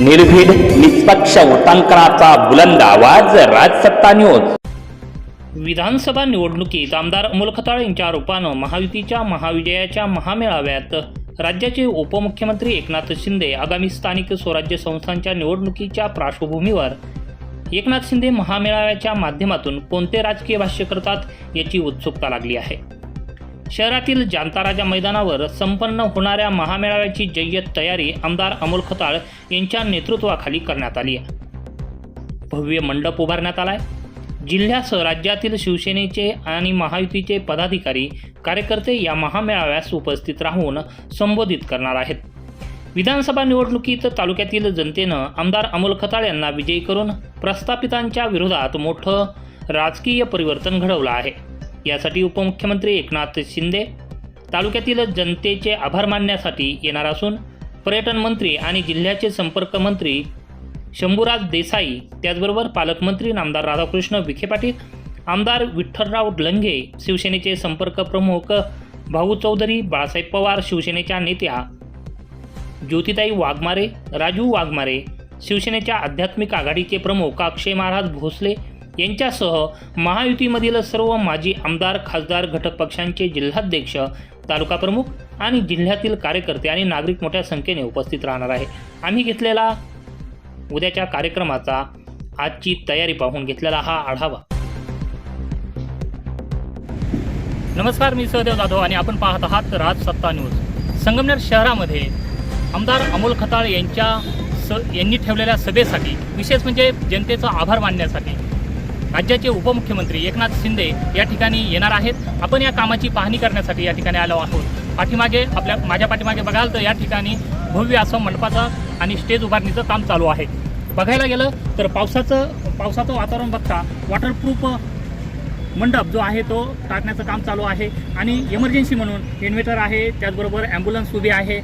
निर्भीड निष्पक्ष उटांकनाचा बुलंद आवाज राजसत्ता न्यूज. विधानसभा निवडणुकीत आमदार अमोल खताळ यांच्या आरोपानं महायुतीच्या महाविजयाच्या महामेळाव्यात राज्याचे उपमुख्यमंत्री एकनाथ शिंदे आगामी स्थानिक स्वराज्य संस्थांच्या निवडणुकीच्या पार्श्वभूमीवर एकनाथ शिंदे महामेळाव्याच्या माध्यमातून कोणते राजकीय भाष्य करतात याची उत्सुकता लागली आहे. शहरातील जांताराजा मैदानावर संपन्न होणाऱ्या महामेळाव्याची जय्यत तयारी आमदार अमोल खताळ यांच्या नेतृत्वाखाली करण्यात आली आहे. भव्य मंडप उभारण्यात आलाय. जिल्ह्यासह राज्यातील शिवसेनेचे आणि महायुतीचे पदाधिकारी कार्यकर्ते या महामेळाव्यास उपस्थित राहून संबोधित करणार आहेत. विधानसभा निवडणुकीत तालुक्यातील जनतेनं आमदार अमोल खताळ यांना विजयी करून प्रस्थापितांच्या विरोधात मोठं राजकीय परिवर्तन घडवलं आहे. यासाठी उपमुख्यमंत्री एकनाथ शिंदे तालुक्यातील जनतेचे आभार मानण्यासाठी येणार असून पर्यटन मंत्री आणि जिल्ह्याचे संपर्क मंत्री शंभूराज देसाई त्याचबरोबर पालकमंत्री नामदार राधाकृष्ण विखे पाटील आमदार विठ्ठलराव लंघे शिवसेनेचे संपर्क प्रमुख भाऊ चौधरी बाळासाहेब पवार शिवसेनेच्या नेत्या ज्योतिताई वाघमारे राजू वाघमारे शिवसेनेच्या आध्यात्मिक आघाडीचे प्रमुख अक्षय महाराज भोसले यांच्यासह महायुतीमधील सर्व माजी आमदार खासदार घटक पक्षांचे जिल्हाध्यक्ष तालुका प्रमुख आणि जिल्ह्यातील कार्यकर्ते आणि नागरिक मोठ्या संख्येने उपस्थित राहणार आहे. आम्ही घेतलेला उद्याच्या कार्यक्रमाचा आजची तयारी पाहून घेतलेला हा आढावा. नमस्कार मी सहदेव जाधव आणि आपण पाहत आहात राज सत्ता न्यूज. संगमनेर शहरामध्ये आमदार अमोल खताळ यांच्या स यांनी ठेवलेल्या सभेसाठी विशेष म्हणजे जनतेचा आभार मानण्यासाठी राज्याचे उपमुख्यमंत्री एकनाथ शिंदे या ठिकाणी येणार आहेत. आपण या कामाची पाहणी करण्यासाठी या ठिकाणी आलो आहोत. पाठीमागे आपल्या माझ्या पाठीमागे बघाल तर या ठिकाणी भव्य असं मंडपाचं आणि स्टेज उभारणीचं काम चालू आहे. बघायला गेलं तर पावसाचं पावसाचं वातावरण बघता वॉटरप्रूफ मंडप जो आहे तो टाकण्याचं काम चालू आहे. आणि इमर्जन्सी म्हणून इन्व्हेटर आहे त्याचबरोबर ॲम्ब्युलन्स उभी आहे.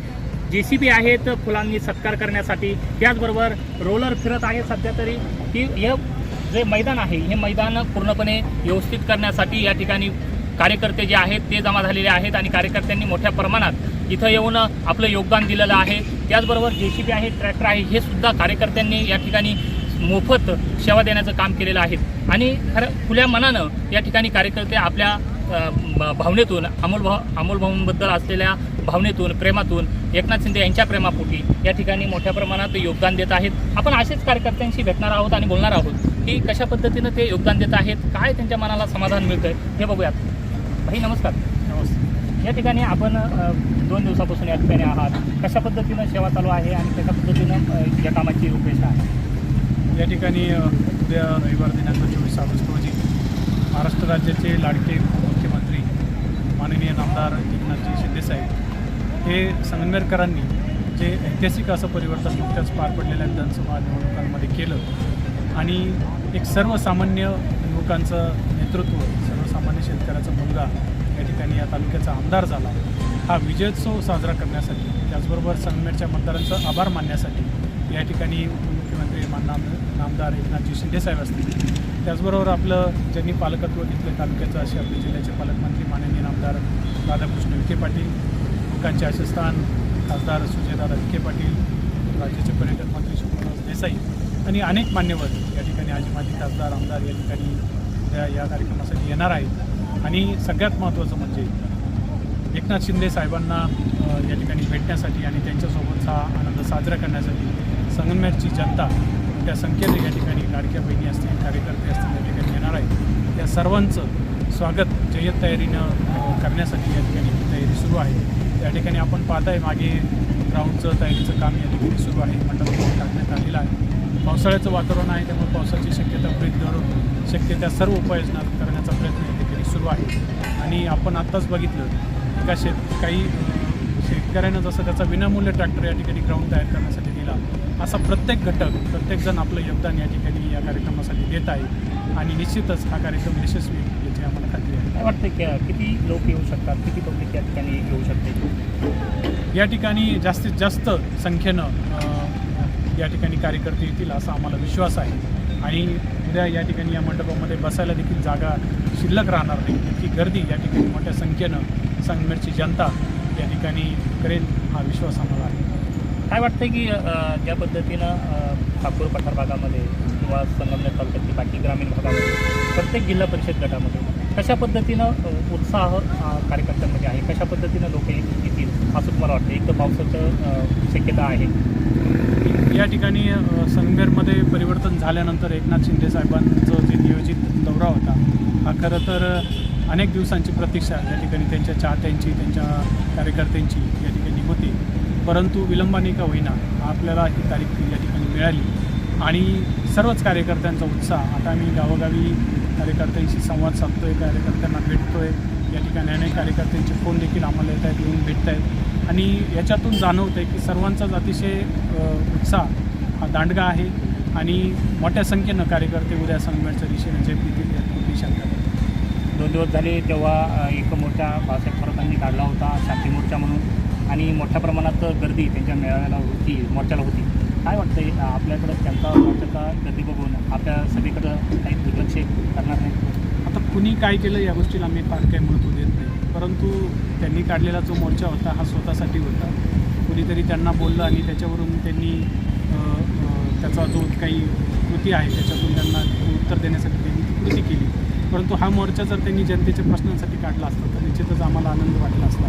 जे सी बी आहेत फुलांनी सत्कार करण्यासाठी. त्याचबरोबर रोलर फिरत आहे सध्या तरी. की हे जे मैदान आहे. हे मैदान पूर्णपणे व्यवस्थित करण्यासाठी या ठिकाणी कार्यकर्ते जे आहेत ते जमा झालेले आहेत आणि कार्यकर्त्यांनी मोठ्या प्रमाणात इथं येऊन आपलं योगदान दिलेलं आहे. त्याचबरोबर जे सी बी आहे ट्रॅक्टर आहे हे सुद्धा कार्यकर्त्यांनी या ठिकाणी मोफत सेवा देण्याचं काम केलेलं आहे. आणि खरं खुल्या मनानं या ठिकाणी कार्यकर्ते आपल्या भावनेतून अमोल भाव अमोल भाऊंबद्दल असलेल्या भावनेतून प्रेमातून एकनाथ शिंदे यांच्या प्रेमापोटी या ठिकाणी मोठ्या प्रमाणात योगदान देत आहेत. आपण असेच कार्यकर्त्यांशी भेटणार आहोत आणि बोलणार आहोत. की कशा पद्धतीनं ते योगदान देत आहेत काय त्यांच्या मनाला समाधान मिळतंय हे बघूयात. भाई नमस्कार. नमस्कार. या ठिकाणी आपण दोन दिवसापासून या ठिकाणी आहात. कशा पद्धतीनं सेवा चालू आहे आणि कशा पद्धतीनं या कामाची रूपरेषा आहे? या ठिकाणी उद्या रविवार दिनांक चोवीस ऑगस्ट रोजी महाराष्ट्र राज्याचे लाडके मुख्यमंत्री माननीय नामदार एकनाथजी शिंदेसाहेब हे संगमेरकरांनी जे ऐतिहासिक असं परिवर्तन नुकत्याच पार पडलेल्या विधानसभा निवडणुकांमध्ये केलं आणि एक सर्वसामान्य युवकांचं नेतृत्व सर्वसामान्य शेतकऱ्याचा मुलगा या ठिकाणी या तालुक्याचा आमदार झाला. हा विजयोत्सव साजरा करण्यासाठी त्याचबरोबर संगमेरच्या मतदारांचा आभार मानण्यासाठी या ठिकाणी उपमुख्यमंत्री मान नाम नामदार एकनाथजी शिंदेसाहेब असतील. त्याचबरोबर आपलं ज्यांनी पालकत्व घेतलं तालुक्याचं असे आपले जिल्ह्याचे पालकमंत्री माननीय नामदार राधाकृष्ण विखे पाटील मुखांचे स्थान खासदार सुजयदादा विखे पाटील राज्याचे पर्यटन मंत्री सुब्रमण्य देसाई आणि अनेक मान्यवर या ठिकाणी आजी माजी खासदार आमदार या ठिकाणी उद्या या कार्यक्रमासाठी येणार आहेत. आणि सगळ्यात महत्त्वाचं म्हणजे एकनाथ शिंदे साहेबांना या ठिकाणी भेटण्यासाठी आणि त्यांच्यासोबतचा आनंद साजरा करण्यासाठी संगमनेरची जनता त्या संख्येने या ठिकाणी लाडक्या बहिणी असतील कार्यकर्ते असतील या ठिकाणी येणार आहेत. त्या सर्वांचं स्वागत जय्यत तयारीनं करण्यासाठी या ठिकाणी तयारी सुरू आहे. त्या ठिकाणी आपण पाहताय मागे ग्राउंडचं तयारीचं काम या ठिकाणी सुरू आहे. मंडप टाकण्यात आलेलं आहे. पावसाळ्याचं वातावरण आहे त्यामुळे पावसाची शक्यता गृहीत धरून शक्य त्या सर्व उपाययोजना करण्याचा प्रयत्न या ठिकाणी सुरू आहे. आणि आपण आत्ताच बघितलं एका शेत काही शेतकऱ्यानं जसं त्याचा विनामूल्य ट्रॅक्टर या ठिकाणी ग्राउंड तयार करण्यासाठी दिला असा प्रत्येक घटक प्रत्येकजण आपलं योगदान या ठिकाणी या कार्यक्रमासाठी देत आहे. आणि निश्चितच हा कार्यक्रम यशस्वी होईल याची आम्हाला खात्री आहे. काय वाटतं की किती लोक येऊ शकतात? किती पब्लिक या ठिकाणी येऊ शकते या ठिकाणी जास्तीत जास्त संख्येनं या ठिकाणी कार्यकर्ते येतील असा आम्हाला विश्वास आहे. आणि उद्या या ठिकाणी या मंडपामध्ये बसायला देखील जागा शिल्लक राहणार नाही. इतकी गर्दी या ठिकाणी मोठ्या संख्येनं संगमेरची जनता या ठिकाणी करेल हा विश्वास आम्हाला आहे. काय वाटतं की ज्या पद्धतीनं ठाकूर पठार भागामध्ये किंवा संगमनेर तालुक्यातील बाकी ग्रामीण भागामध्ये प्रत्येक जिल्हा परिषद गटामध्ये कशा पद्धतीनं उत्साह कार्यकर्त्यांमध्ये आहे? कशा पद्धतीनं लोक येतील? असं तुम्हाला वाटतं एक तर पावसाचं शक्यता आहे. या ठिकाणी संगमेरमध्ये परिवर्तन झाल्यानंतर एकनाथ शिंदे साहेबांचं जे नियोजित दौरा होता हा खरं तर अनेक दिवसांची प्रतीक्षा या ठिकाणी त्यांच्या चाहत्यांची त्यांच्या कार्यकर्त्यांची या ठिकाणी होती. परंतु विलंबाने का होईना आपल्याला ही तारीख या ठिकाणी मिळाली. आणि सर्वच कार्यकर्त्यांचा उत्साह आता मी गावोगावी कार्यकर्त्यांशी संवाद साधतो आहे कार्यकर्त्यांना भेटतो आहे या ठिकाणी अनेक कार्यकर्त्यांचे फोन देखील आम्हाला येत आहेत येऊन भेटत आहेत. आणि याच्यातून जाणवतं आहे की सर्वांचाच अतिशय उत्साह हा दांडगा आहे आणि मोठ्या संख्येनं कार्यकर्ते उद्या संगमेरच्या दिशेने झेपतील देतील शंका दोन दिवस झाले तेव्हा एक मोठा बाळासाहेब थोरातांनी काढला होता शांती मोर्चा म्हणून. आणि मोठ्या प्रमाणात गर्दी त्यांच्या मेळाव्याला होती मोर्चाला होती. काय वाटतंय आपल्याकडं त्यांचा मोर्चाचा गर्दी बघून आपल्या सगळीकडं काही दुर्लक्ष करणार नाही? कुणी काय केलं या गोष्टीला आम्ही फार काही महत्त्व देत नाही. परंतु त्यांनी काढलेला जो मोर्चा होता हा स्वतःसाठी होता. कुणीतरी त्यांना बोललं आणि त्याच्यावरून त्यांनी त्याचा जो काही कृती आहे त्याच्यातून त्यांना उत्तर देण्यासाठी त्यांनी ती कृती केली. परंतु हा मोर्चा जर त्यांनी जनतेच्या प्रश्नांसाठी काढला असता तर निश्चितच आम्हाला आनंद वाटला असता.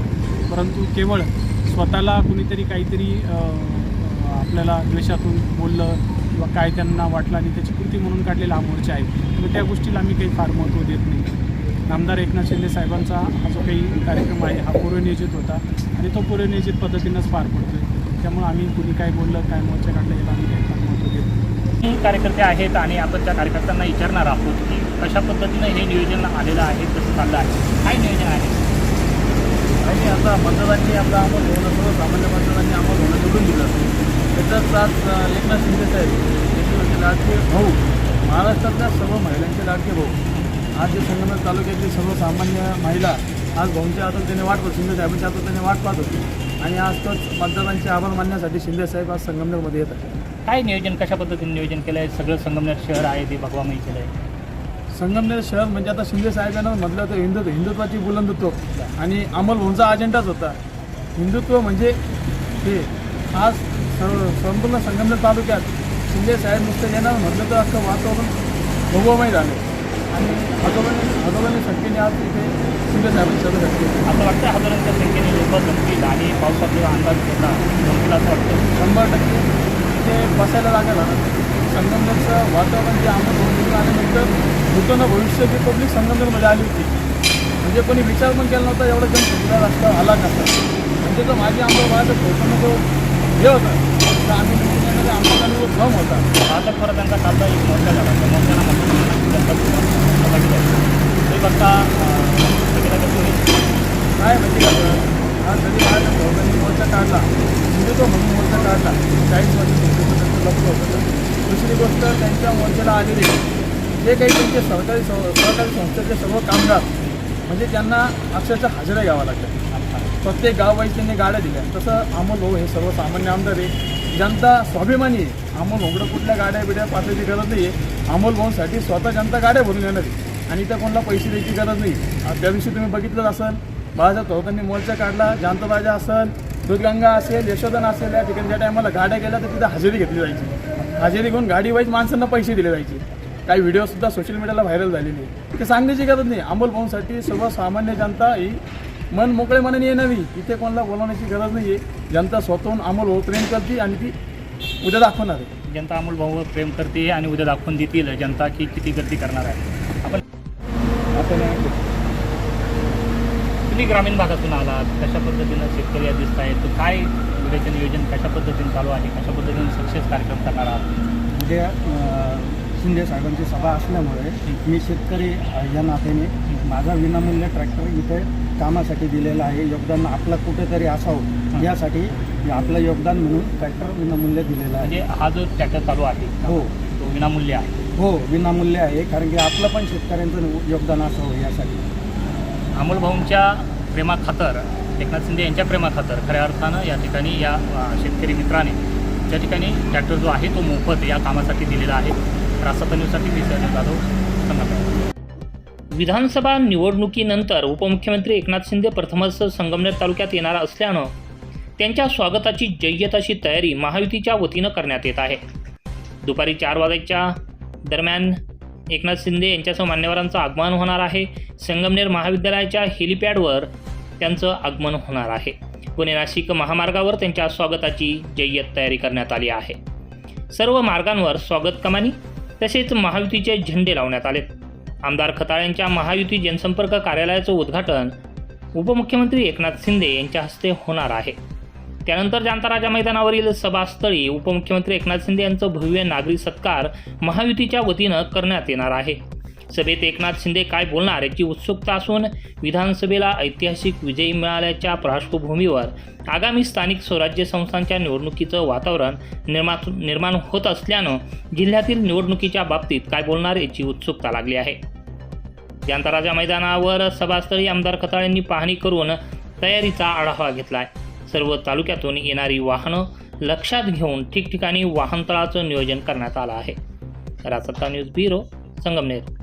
परंतु केवळ स्वतःला कुणीतरी काहीतरी आपल्याला द्वेषातून बोललं किंवा काय त्यांना वाटलं आणि त्याची कृती म्हणून काढलेला हा मोर्चा आहे. तर त्या गोष्टीला आम्ही काही फार महत्त्व देत नाही. नामदार एकनाथ शिंदे साहेबांचा हा जो काही कार्यक्रम आहे हा पूर्वनियोजित होता आणि तो पूर्वनियोजित पद्धतीनंच पार पडतो त्यामुळे आम्ही कुणी काय बोललं काय मोर्चा काढला याला आम्ही काही फार महत्त्व देत नाही. हे कार्यकर्ते आहेत आणि आपण त्या कार्यकर्त्यांना विचारणार आहोत की कशा पद्धतीनं हे नियोजन आलेलं आहे कसं चाललं आहे काय नियोजन आहे? आणि आता मतदारांनी आपला अमोल होणं सर्वसामान्य मतदारांनी अमोल होणं निवडून दिलं. त्याच्यात आज एकनाथ शिंदे साहेब यांचे म्हणजे लाडके. भाऊ महाराष्ट्रातल्या सर्व महिलांचे लाडके भाऊ. आज जे संगमेर तालुक्यातली सर्वसामान्य महिला आज भाऊंच्या आतुरतेने वाट पाहत शिंदे साहेबांच्या आतुरतेने वाट पाहत होती. आणि आज तोच मतदारांचे आभार मानण्यासाठी शिंदे साहेब आज संगमनेरमध्ये येत आहेत. काय नियोजन कशा पद्धतीने नियोजन केलं आहे सगळं संगमनेर शहर आहे ते भगवामयी केलं आहे संगमनेर शहर म्हणजे आता शिंदे साहेबांना म्हटलं तर हिंदुत्व हिंदुत्वाची बुलंदत्व. आणि अमोल भाऊंचा अजेंडाच होता. हिंदुत्व म्हणजे हे आज सर्व संपूर्ण संगमनेर तालुक्यात शिंदे साहेब नुसतं येणार म्हटलं तर अख्खं वातावरण भगवमय झालं आणि भगवान भगवानी शक्तीने आज इथे शिंदे साहेबांची सभा झाली असं वाटतं हजारांच्या संख्येने लोक जमतील आणि पावसाचा अंदाज घेतला जमतील असं वाटतं शंभर टक्के. इथे बसायला लागेल संगमनेरचं वातावरण जे आम्हाला भूमीतून आल्यानंतर नूतन भविष्याची पब्लिक संगमनेरमध्ये आली होती. म्हणजे कोणी विचार पण केला नव्हता एवढा जनसमुदाय असता आला नसता. म्हणजे तो माझी आमदार ठोकणं जो हे होतं तर आम्ही निवडून येणारे आमदारांनी जो भ्रम कालचा एक मोर्चा झाला त्या मोर्चाला ते बघता काय माहिती का जरी माझ्या मोर्चा काढला. हिंदुत्व म्हणून मोर्चा काढला. चाळीस वर्ष त्यांचं लक्ष होतं. दुसरी गोष्ट त्यांच्या मोर्चाला आलेले. जे काही त्यांचे सरकारी सं- सहकारी संस्थेचे सर्व कामगार म्हणजे त्यांना अक्षरशः हजेऱ्या घ्यावा लागल्या. प्रत्येक गाववाईस त्यांनी गाड्या दिल्या. तसं अमोल हो हे सर्वसामान्य आमदार आहे. जनता स्वाभिमानी आहे. अमोल भाऊकडं कुठल्या गाड्या बिड्या पाठवायची गरज नाही आहे अमोल भाऊंसाठी स्वतः जनता गाड्या भरून येणार आहे. आणि त्या कोणाला पैसे द्यायची गरज नाही आ, त्या दिवशी तुम्ही बघितलंच असेल. बाळासाहेब थोरातांनी मोर्चा काढला. जांतराजा असेल दूधगंगा असेल यशोधन असेल या ठिकाणी ज्या टायमाला गाड्या गेल्या तर तिथं हजेरी घेतली जायची. हजेरी घेऊन गाडी वाईज माणसांना पैसे दिले जायचे. काही व्हिडिओसुद्धा सोशल मीडियाला व्हायरल झालेले आहे. ते सांगण्याची गरज नाही. अमोल भाऊंसाठी सर्वसामान्य जनता ही मन मोकळे मनाने येणारी इथे कोणाला बोलवण्याची गरज नाही आहे जनता स्वतःहून अमोल भाऊ प्रेम करते आणि ती उद्या दाखवणार आहे. जनता अमोल भाऊवर प्रेम करते आणि उद्या दाखवून देतील जनता की किती गर्दी करणार आहे. आपण तुम्ही ग्रामीण भागातून आलात. कशा पद्धतीनं शेतकरी या दिसत आहेत? तर काय उद्याचं नियोजन कशा पद्धतीने चालू आहे? कशा पद्धतीने सक्सेस कार्यक्रम करणार आहात? उद्या शिंदे साहेबांची सभा असल्यामुळे मी शेतकरी या नात्याने माझा विनामूल्य ट्रॅक्टर इथे कामासाठी दिलेला आहे. योगदान आपलं कुठेतरी असावं यासाठी आपलं योगदान म्हणून ट्रॅक्टर विनामूल्य दिलेलं आहे. म्हणजे हा जो ट्रॅक्टर चालू आहे हो. तो विनामूल्य आहे. हो विनामूल्य आहे कारण की आपलं पण शेतकऱ्यांचं योगदान असावं यासाठी. अमोल भाऊंच्या प्रेमाखातर एकनाथ शिंदे यांच्या प्रेमाखातर खऱ्या अर्थानं या ठिकाणी या शेतकरी मित्राने त्या ठिकाणी ट्रॅक्टर जो आहे तो मोफत या कामासाठी दिलेला आहे. रास्ता न्यूजसाठी मी सैनिक जाधव विधानसभा निवडणुकीनंतर उपमुख्यमंत्री एकनाथ शिंदे प्रथमच संगमनेर तालुक्यात येणार असल्यानं त्यांच्या स्वागताची जय्यत अशी तयारी महायुतीच्या वतीनं करण्यात येत आहे. दुपारी चार वाजायच्या दरम्यान एकनाथ शिंदे यांच्यासह मान्यवरांचं आगमन होणार आहे. संगमनेर महाविद्यालयाच्या हेलिपॅडवर त्यांचं आगमन होणार आहे. पुणे नाशिक महामार्गावर त्यांच्या स्वागताची जय्यत तयारी करण्यात आली आहे. सर्व मार्गांवर स्वागत कमानी तसेच महायुतीचे झेंडे लावण्यात आलेत. आमदार खताळ्यांच्या महायुती जनसंपर्क कार्यालयाचं उद्घाटन उपमुख्यमंत्री एकनाथ शिंदे यांच्या हस्ते होणार आहे. त्यानंतर जांताराजा मैदानावरील सभास्थळी उपमुख्यमंत्री एकनाथ शिंदे यांचं भव्य नागरी सत्कार महायुतीच्या वतीनं करण्यात येणार आहे. सभेत एकनाथ शिंदे काय बोलणार याची उत्सुकता असून विधानसभेला ऐतिहासिक विजय मिळाल्याच्या पार्श्वभूमीवर आगामी स्थानिक स्वराज्य संस्थांच्या निवडणुकीचं वातावरण निर्माण निर्माण होत असल्यानं जिल्ह्यातील निवडणुकीच्या बाबतीत काय बोलणार याची उत्सुकता लागली आहे. जांताराजा मैदानावर सभास्थळी आमदार खताळ्यांनी पाहणी करून तयारीचा आढावा घेतलाय. सर्व तालुक्यातून येणारी वाहनं लक्षात घेऊन ठिकठिकाणी वाहनतळाचं नियोजन करण्यात आलं आहे. Rajsatta news bureau Sangamner.